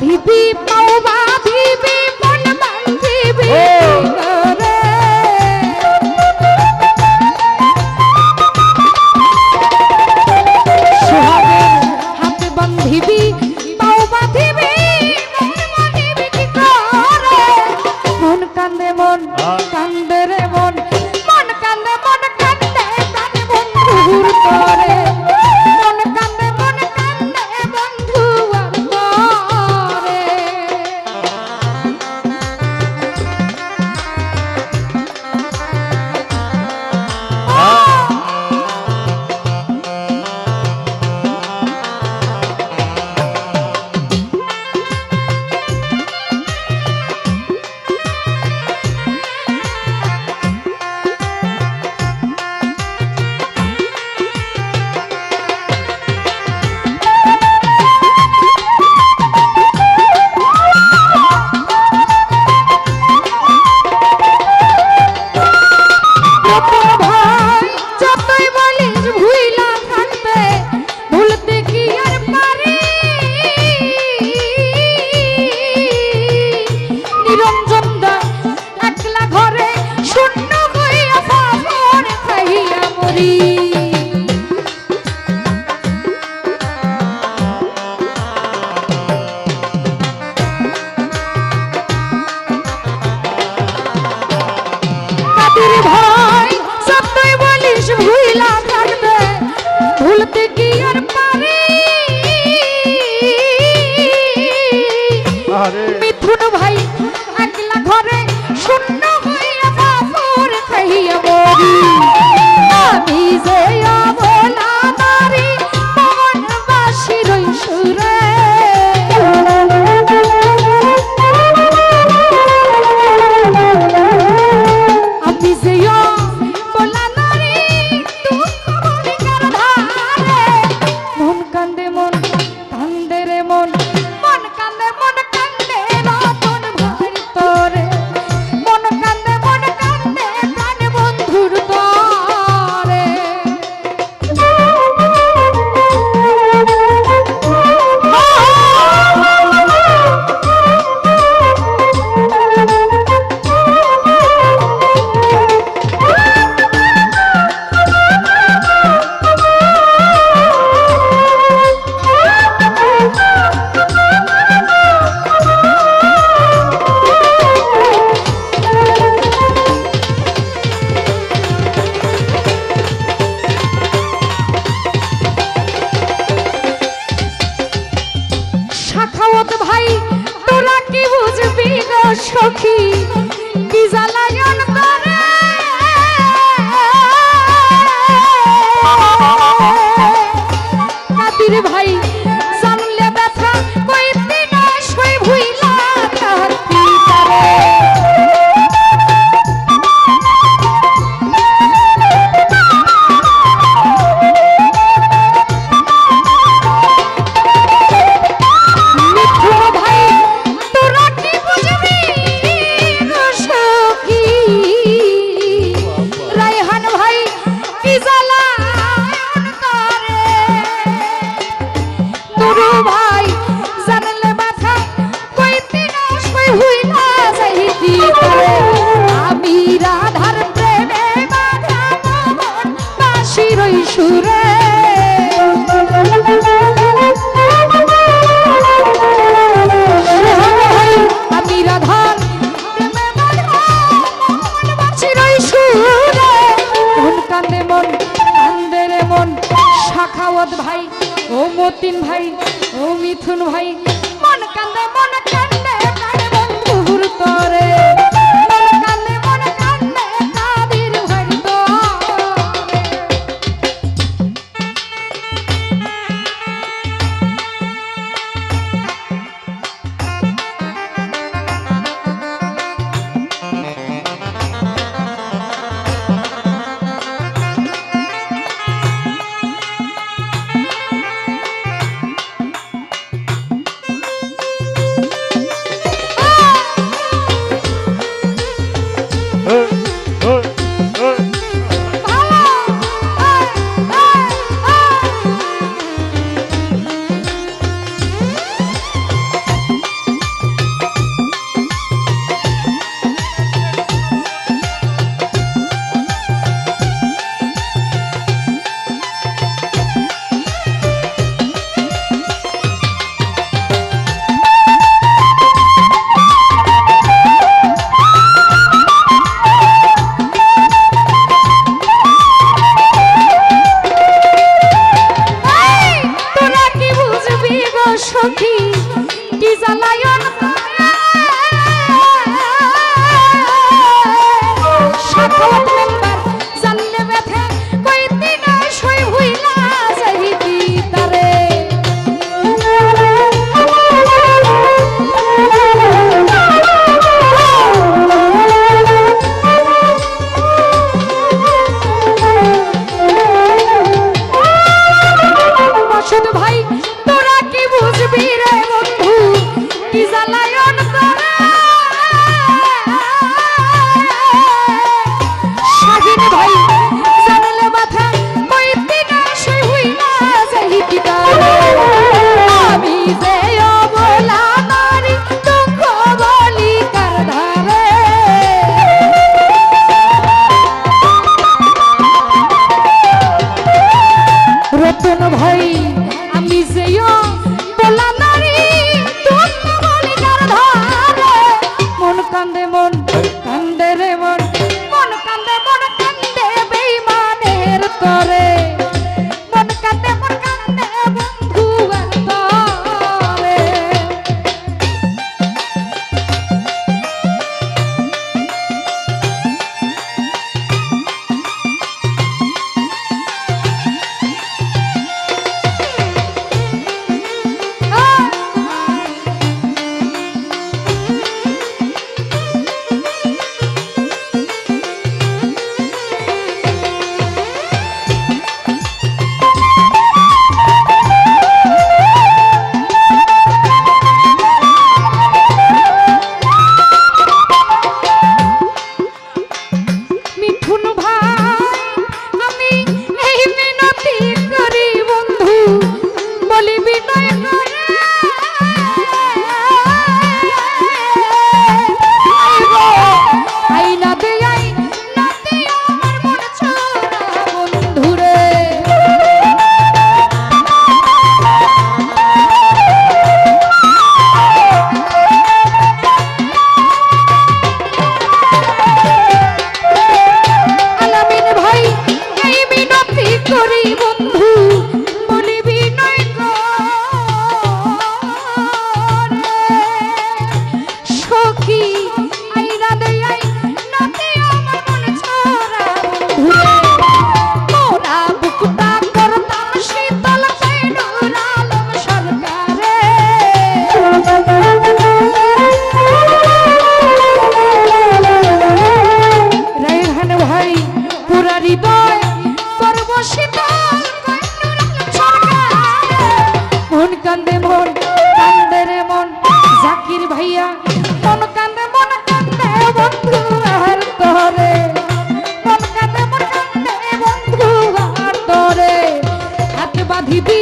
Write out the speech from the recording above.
VB পাও বা VB Radha সখী কি জ্বালায়ন ভাই মোহাম্মদ ভাই, ও মতিন ভাই, ও মিথুন ভাই। মন কান্দে মন কান্দে কানে বন্ধুর তরে। জ্বালায়ন মন কান্দে মন, কান্দে রে মন। জাকির ভাইয়া, মন কান্দে মন, কান্দে বন্ধু, আর তরে। হাত বাঁধি দি